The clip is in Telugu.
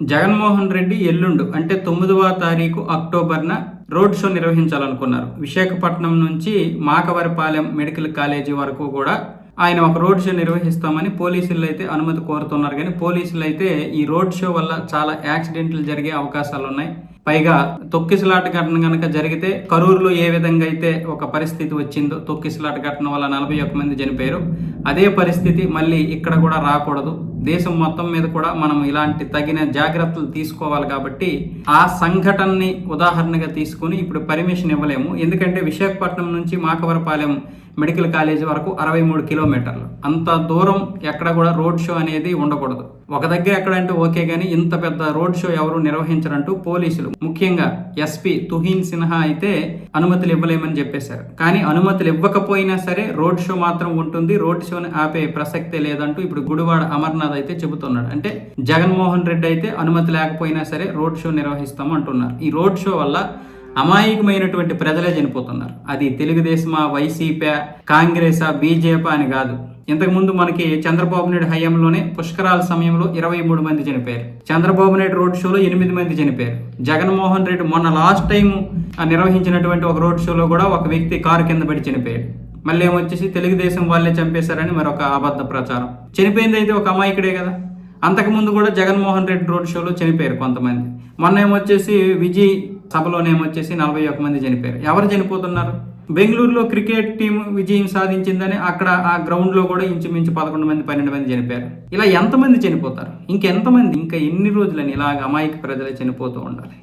జగన్మోహన్ రెడ్డి ఎల్లుండు అంటే తొమ్మిదవ తారీఖు అక్టోబర్న రోడ్ షో నిర్వహించాలనుకున్నారు. విశాఖపట్నం నుంచి మాకవరపాలెం మెడికల్ కాలేజీ వరకు కూడా ఆయన ఒక రోడ్ షో నిర్వహిస్తామని పోలీసులు అయితే అనుమతి కోరుతున్నారు. కానీ పోలీసులు అయితే ఈ రోడ్ షో వల్ల చాలా యాక్సిడెంట్లు జరిగే అవకాశాలు ఉన్నాయి. పైగా తొక్కిసలాట ఘటన కనుక జరిగితే కరూరులో ఏ విధంగా అయితే ఒక పరిస్థితి వచ్చిందో తొక్కిసలాట ఘటన వల్ల నలభై ఒక్క మంది చనిపోయారు. అదే పరిస్థితి మళ్ళీ ఇక్కడ కూడా రాకూడదు. దేశం మొత్తం మీద కూడా మనం ఇలాంటి తగిన జాగ్రత్తలు తీసుకోవాలి కాబట్టి ఆ సంఘటనని ఉదాహరణగా తీసుకుని ఇప్పుడు పర్మిషన్ ఇవ్వలేము. ఎందుకంటే విశాఖపట్నం నుంచి మాకవరపాలెం మెడికల్ కాలేజ్ వరకు అరవై మూడు కిలోమీటర్లు. అంత దూరం ఎక్కడ కూడా రోడ్ షో అనేది ఉండకూడదు. ఒక దగ్గర ఎక్కడంటే ఓకే కానీ ఇంత పెద్ద రోడ్ షో ఎవరు నిర్వహించరంటూ పోలీసులు. ముఖ్యంగా ఎస్పీ తుహీన్ సిన్హా అయితే అనుమతులు ఇవ్వలేమని చెప్పేశారు. కానీ అనుమతులు ఇవ్వకపోయినా సరే రోడ్ షో మాత్రం ఉంటుంది. రోడ్ షోని ఆపే ప్రసక్తే లేదంటూ ఇప్పుడు గుడివాడ అమర్నాథ్ అయితే చెబుతున్నాడు. అంటే జగన్మోహన్ రెడ్డి అయితే అనుమతి లేకపోయినా సరే రోడ్ షో నిర్వహిస్తాము అంటున్నారు. ఈ రోడ్ షో వల్ల అమాయకమైనటువంటి ప్రజలే చనిపోతున్నారు. అది తెలుగుదేశమా వైసీపీ కాంగ్రెసా బీజేపీ అని కాదు. ఇంతకుముందు మనకి చంద్రబాబు నాయుడు హయాంలోనే పుష్కరాల సమయంలో ఇరవై మూడు మంది చనిపోయారు. చంద్రబాబు నాయుడు రోడ్ షోలో ఎనిమిది మంది చనిపోయారు. జగన్మోహన్ రెడ్డి మొన్న లాస్ట్ టైం నిర్వహించినటువంటి ఒక రోడ్ షోలో కూడా ఒక వ్యక్తి కారు కింద పడి చనిపోయాడు. మళ్ళీ ఏమొచ్చేసి తెలుగుదేశం వాళ్ళే చంపేశారని మరొక అబద్ధ ప్రచారం. చనిపోయింది అయితే ఒక అమాయకుడే కదా. అంతకుముందు కూడా జగన్మోహన్ రెడ్డి రోడ్ షోలో చనిపోయారు కొంతమంది. మొన్న ఏమొచ్చేసి విజయ్ సభలోనేమొచ్చేసి నలభై ఒక్క మంది చనిపోయారు. ఎవరు చనిపోతున్నారు? బెంగళూరులో క్రికెట్ టీం విజయం సాధించిందని అక్కడ ఆ గ్రౌండ్లో కూడా ఇంచుమించు పదకొండు మంది పన్నెండు మంది చనిపోయారు. ఇలా ఎంతమంది చనిపోతారు? ఇంకెంతమంది ఇంకా ఎన్ని రోజులని ఇలాగ అమాయక ప్రజలే చనిపోతూ ఉండాలి?